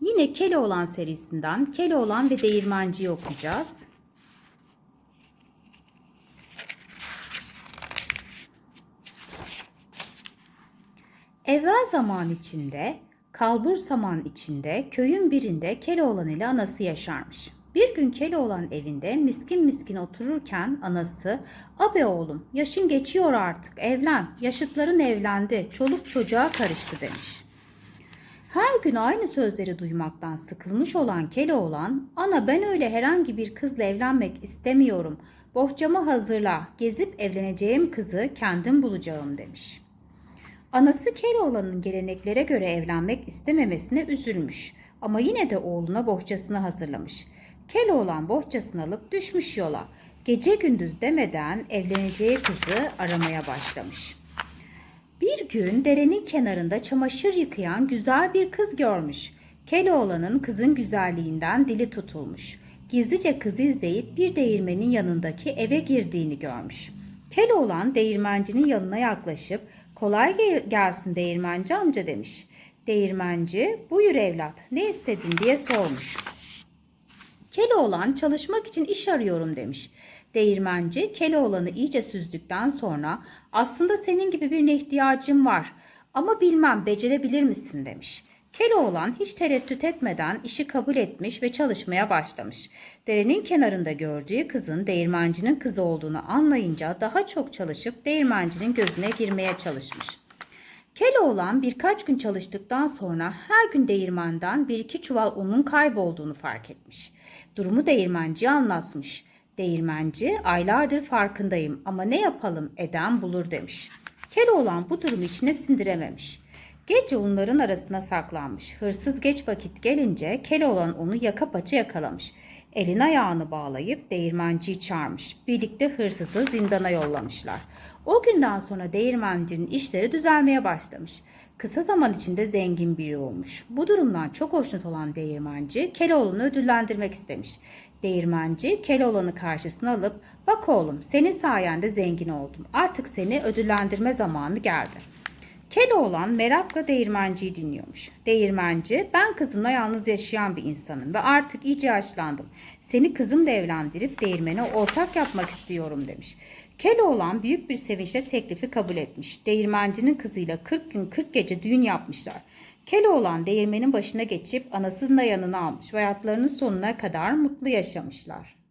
Yine Keloğlan serisinden Keloğlan ve Değirmenci'yi okuyacağız. Evvel zaman içinde, kalbur saman içinde, köyün birinde Keloğlan ile anası yaşarmış. Bir gün Keloğlan evinde miskin miskin otururken anası, ''Abe oğlum, yaşın geçiyor artık, evlen, yaşıtların evlendi, çoluk çocuğa karıştı.'' demiş. Her gün aynı sözleri duymaktan sıkılmış olan Keloğlan, ''Ana ben öyle herhangi bir kızla evlenmek istemiyorum, bohçamı hazırla, gezip evleneceğim kızı kendim bulacağım.'' demiş.'' Anası Keloğlan'ın geleneklere göre evlenmek istememesine üzülmüş ama yine de oğluna bohçasını hazırlamış. Keloğlan bohçasını alıp düşmüş yola. Gece gündüz demeden evleneceği kızı aramaya başlamış. Gün derenin kenarında çamaşır yıkayan güzel bir kız görmüş. Keloğlan'ın kızın güzelliğinden dili tutulmuş. Gizlice kızı izleyip bir değirmenin yanındaki eve girdiğini görmüş. Keloğlan değirmencinin yanına yaklaşıp kolay gel- gelsin değirmenci amca demiş. Değirmenci buyur evlat ne istedin diye sormuş. Keloğlan çalışmak için iş arıyorum demiş. Değirmenci Keloğlan'ı iyice süzdükten sonra aslında senin gibi birine ihtiyacım var ama bilmem becerebilir misin demiş. Keloğlan hiç tereddüt etmeden işi kabul etmiş ve çalışmaya başlamış. Derenin kenarında gördüğü kızın değirmencinin kızı olduğunu anlayınca daha çok çalışıp değirmencinin gözüne girmeye çalışmış. Keloğlan birkaç gün çalıştıktan sonra her gün değirmenden bir iki çuval unun kaybolduğunu fark etmiş. Durumu değirmenciye anlatmış. Değirmenci aylardır farkındayım ama ne yapalım eden bulur demiş. Keloğlan bu durumu içine sindirememiş. Gece unların arasına saklanmış. Hırsız geç vakit gelince Keloğlan onu yaka paça yakalamış. Elin ayağını bağlayıp değirmenciyi çağırmış. Birlikte hırsızı zindana yollamışlar. O günden sonra değirmencinin işleri düzelmeye başlamış. Kısa zaman içinde zengin biri olmuş. Bu durumdan çok hoşnut olan değirmenci Keloğlan'ı ödüllendirmek istemiş. Değirmenci Keloğlan'ı karşısına alıp bak oğlum senin sayende zengin oldum. Artık seni ödüllendirme zamanı geldi. Keloğlan merakla değirmenciyi dinliyormuş. Değirmenci, ben kızımla yalnız yaşayan bir insanım ve artık iyice yaşlandım. Seni kızımla evlendirip değirmene ortak yapmak istiyorum demiş. Keloğlan büyük bir sevinçle teklifi kabul etmiş. Değirmencinin kızıyla 40 gün 40 gece düğün yapmışlar. Keloğlan değirmenin başına geçip anasını da yanına almış ve hayatlarının sonuna kadar mutlu yaşamışlar.